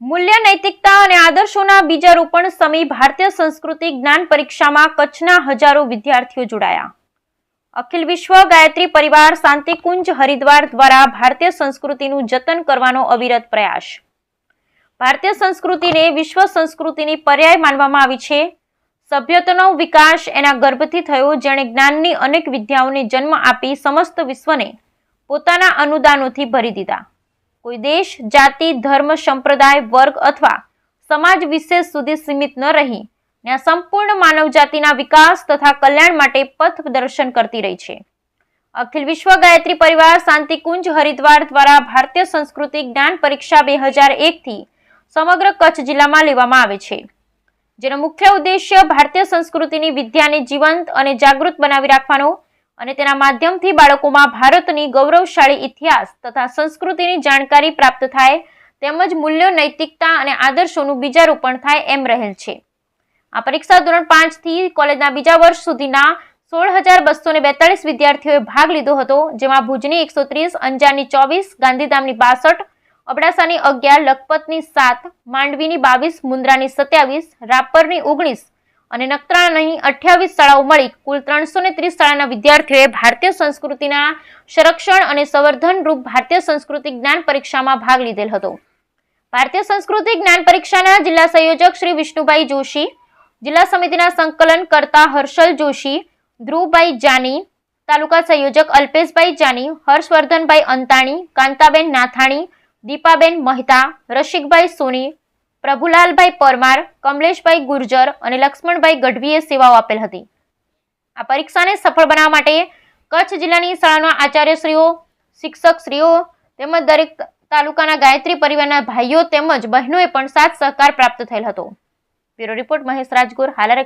મૂલ્ય નૈતિકતા અને આદર્શોના બીજારોપણ સમી ભારતીય સંસ્કૃતિ જ્ઞાન પરીક્ષામાં કચ્છના હજારો વિદ્યાર્થીઓ જોડાયા. અખિલ વિશ્વ ગાયત્રી પરિવાર શાંતિકુંજ હરિદ્વાર દ્વારા ભારતીય સંસ્કૃતિનું જતન કરવાનો અવિરત પ્રયાસ. ભારતીય સંસ્કૃતિને વિશ્વ સંસ્કૃતિની પર્યાય માનવામાં આવી છે. સભ્યતાનો વિકાસ એના ગર્ભથી થયો જેણે જ્ઞાનની અનેક વિદ્યાઓને જન્મ આપી સમસ્ત વિશ્વને પોતાના અનુદાનોથી ભરી દીધા. કોઈ દેશ, જાતિ, ધર્મ, સંપ્રદાય, વર્ગ અથવા સમાજ વિશેષ સુધી સીમિત ન રહી. ત્યાં સંપૂર્ણ માનવજાતિના વિકાસ તથા કલ્યાણ માટે પથ દર્શન કરતી રહી છે. અખિલ વિશ્વ ગાયત્રી પરિવાર શાંતિકુંજ હરિદ્વાર દ્વારા ભારતીય સંસ્કૃતિ જ્ઞાન પરીક્ષા બે હજાર એકથી સમગ્ર કચ્છ જિલ્લામાં લેવામાં આવે છે. જેનો મુખ્ય ઉદ્દેશ્ય ભારતીય સંસ્કૃતિની વિદ્યાને જીવંત અને જાગૃત બનાવી રાખવાનો અને તેના માધ્યમથી બાળકોમાં ભારતની ગૌરવશાળી ઇતિહાસ તથા સંસ્કૃતિની જાણકારી પ્રાપ્ત થાય, તેમજ મૂલ્યો, નૈતિકતા અને આદર્શોનું બીજારોપણ થાય એમ રહેલ છે. આ પરીક્ષા ધોરણ પાંચથી કોલેજના બીજા વર્ષ સુધીના સોળ હજાર બસો ને બેતાળીસ વિદ્યાર્થીઓએ ભાગ લીધો હતો, જેમાં ભુજની એકસો ત્રીસ, અંજારની ચોવીસ, ગાંધીધામની બાસઠ, અબડાસાની અગિયાર, લખપતની સાત, માંડવીની બાવીસ, મુન્દ્રાની સત્યાવીસ, રાપરની ઓગણીસ અને નખત્રાણાની અઠ્યાવીસ શાળાઓ મળી. કુલ ત્રણસો ને ત્રીસ શાળાના વિદ્યાર્થીઓએ ભારતીય સંસ્કૃતિના સંરક્ષણ અને સંવર્ધન રૂપ ભારતીય સંસ્કૃતિ જ્ઞાન પરીક્ષામાં ભાગ લીધેલ હતો. ભારતીય સંસ્કૃતિ જ્ઞાન પરીક્ષાના જિલ્લા સંયોજક શ્રી વિષ્ણુભાઈ જોશી, જિલ્લા સમિતિના સંકલન કરતા હર્ષલ જોશી, ધ્રુવભાઈ જાની, તાલુકા સંયોજક અલ્પેશભાઈ જાની, હર્ષવર્ધનભાઈ અંતાણી, કાંતાબેન નાથાણી, દીપાબેન મહેતા, રસિકભાઈ સોની પ્રભુલાલભાઈ પરમાર, કમલેશભાઈ ગુર્જર અને લક્ષ્મણભાઈ ગઢવીએ સેવાઓ આપેલ હતી. આ પરીક્ષાને સફળ બનાવવા માટે કચ્છ જિલ્લાની શાળાના આચાર્યશ્રીઓ, શિક્ષકશ્રીઓ તેમજ દરેક તાલુકાના ગાયત્રી પરિવારના ભાઈઓ તેમજ બહેનોએ પણ સાથ સહકાર પ્રાપ્ત થયેલ હતો. Bureau report Mahesh Rajgor, Halar